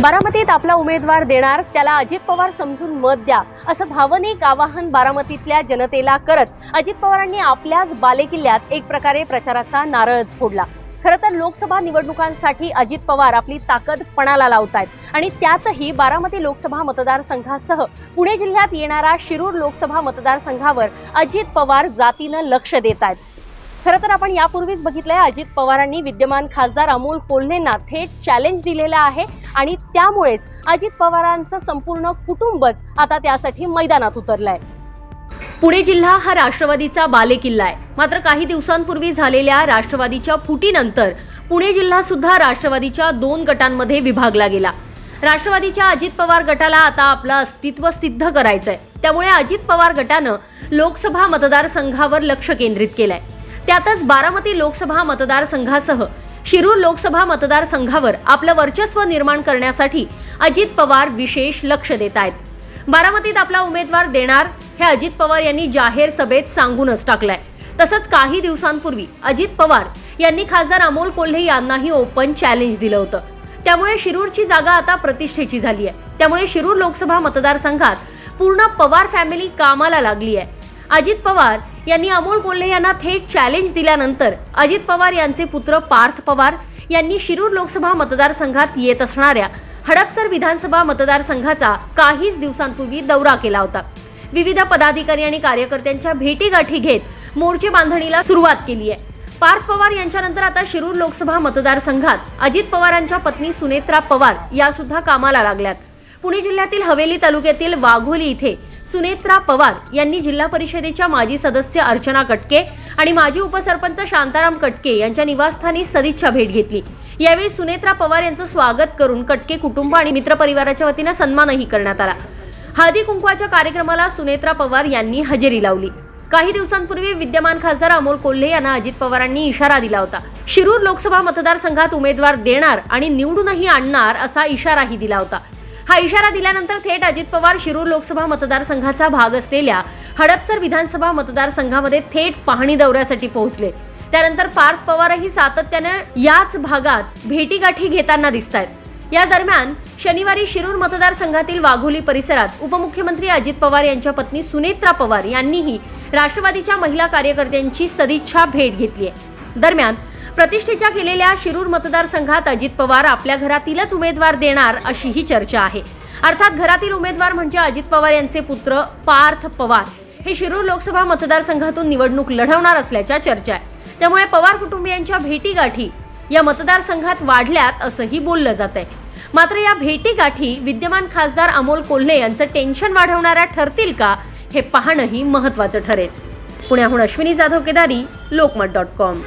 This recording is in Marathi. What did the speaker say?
बारामतीत आपला उमेदवार देणार त्याला अजित पवार समजून मत द्या असं भावनिक आवाहन बारामतीतल्या जनतेला करत अजित पवारांनी आपल्याच बालेकिल्ल्यात एक प्रकारे प्रचाराचा नारळच फोडला. खरं तर लोकसभा निवडणुकांसाठी अजित पवार आपली ताकद पणाला लावतायत आणि त्यातही बारामती लोकसभा मतदारसंघासह पुणे जिल्ह्यात येणारा शिरूर लोकसभा मतदारसंघावर अजित पवार जातीनं लक्ष देत आहेत खरं तर आपण यापूर्वीच बघितलंय अजित पवारांनी विद्यमान खासदार अमोल कोल्हेंना थेट चॅलेंज दिलेलं आहे. आणि त्यामुळेच अजित पवारांचं संपूर्ण कुटुंबच आता त्यासाठी मैदानात उतरलंय. पुणे जिल्हा हा राष्ट्रवादीचा बालेकिल्ला आहे. मात्र काही दिवसांपूर्वी झालेल्या राष्ट्रवादीच्या फुटीनंतर पुणे जिल्हा सुद्धा राष्ट्रवादीच्या दोन गटांमध्ये विभागला गेला. राष्ट्रवादीच्या अजित पवार गटाला आता आपलं अस्तित्व सिद्ध करायचंय. त्यामुळे अजित पवार गटानं लोकसभा मतदारसंघावर लक्ष केंद्रित केलंय. त्यातच बारामती लोकसभा मतदारसंघासह शिरूर लोकसभा मतदारसंघावर आपलं वर्चस्व निर्माण करण्यासाठी अजित पवार विशेष लक्ष देत आहेत. बारामतीत आपला उमेदवार देणार हे अजित पवार यांनी जाहीर सभेत सांगूनच टाकलंय. तसंच काही दिवसांपूर्वी अजित पवार यांनी खासदार अमोल कोल्हे यांनाही ओपन चॅलेंज दिलं होतं. त्यामुळे शिरूरची जागा आता प्रतिष्ठेची झाली आहे त्यामुळे शिरूर लोकसभा मतदारसंघात पूर्ण पवार फॅमिली कामाला लागली आहे अजित पवार यांनी अमोल कोल्हे यांना थेट चॅलेंज दिल्यानंतर अजित पवार यांचे पुत्र पार्थ पवार यांनी शिरूर लोकसभा मतदारसंघात येत असणाऱ्या हडपसर विधानसभा मतदारसंघाचा काहीच दिवसांपूर्वी दौरा केला होता. विविध पदाधिकारी आणि कार्यकर्त्यांच्या भेटीगाठी घेत मोर्चे बांधणीला सुरुवात केली आहे. पार्थ पवार यांच्यानंतर आता शिरूर लोकसभा मतदारसंघात अजित पवारांच्या पत्नी सुनेत्रा पवार या सुद्धा कामाला लागल्यात. पुणे जिल्ह्यातील हवेली तालुक्यातील वाघोली इथे सुनेत्रा पवार यांनी जिल्हा परिषदेच्या माजी सदस्य अर्चना कटके आणि माजी उपसरपंच शांताराम कटके यांच्या निवासस्थानी सदिच्छा भेट घेतली. यावेळी सुनेत्रा पवार यांचं स्वागत करून कटके कुटुंब आणि मित्रपरिवाराच्या वतीनं सन्मानही करण्यात आला. हळदी कुंकवाच्या कार्यक्रमाला सुनेत्रा पवार यांनी हजेरी लावली. काही दिवसांपूर्वी विद्यमान खासदार अमोल कोल्हे यांना अजित पवारांनी इशारा दिला होता. शिरूर लोकसभा मतदारसंघात उमेदवार देणार आणि निवडूनही आणणार असा इशाराही दिला होता. हा इशारा दिल्यानंतर थेट अजित पवार शिरूर लोकसभा मतदारसंघाचा भाग असलेल्या हडपसर विधानसभा मतदारसंघामध्ये थेट पाहणी दौऱ्यासाठी पोहोचले. त्यानंतर पार्थ पवारही सातत्यानं याच भागात भेटीगाठी घेताना दिसत आहेत या दरम्यान शनिवारी शिरूर मतदारसंघातील वाघोली परिसरात उपमुख्यमंत्री अजित पवार यांच्या पत्नी सुनेत्रा पवार यांनीही राष्ट्रवादीच्या महिला कार्यकर्त्यांची सदिच्छा भेट घेतली आहे दरम्यान प्रतिष्ठेच्या केलेल्या शिरूर मतदारसंघात अजित पवार आपल्या घरातीलच उमेदवार देणार अशीही चर्चा आहे. अर्थात घरातील उमेदवार म्हणजे अजित पवार यांचे पुत्र पार्थ पवार. हे शिरूर लोकसभा मतदारसंघातून निवडणूक लढवणार असल्याच्या चर्चा आहे. त्यामुळे पवार कुटुंबियांच्या भेटीगाठी या मतदारसंघात वाढल्यात असंही बोललं जात आहे. मात्र या भेटीगाठी विद्यमान खासदार अमोल कोल्हे यांचं टेन्शन वाढवणाऱ्या ठरतील का हे पाहणंही महत्त्वाचं ठरेल. पुण्याहून अश्विनी जाधव केदारी लोकमत डॉट कॉम.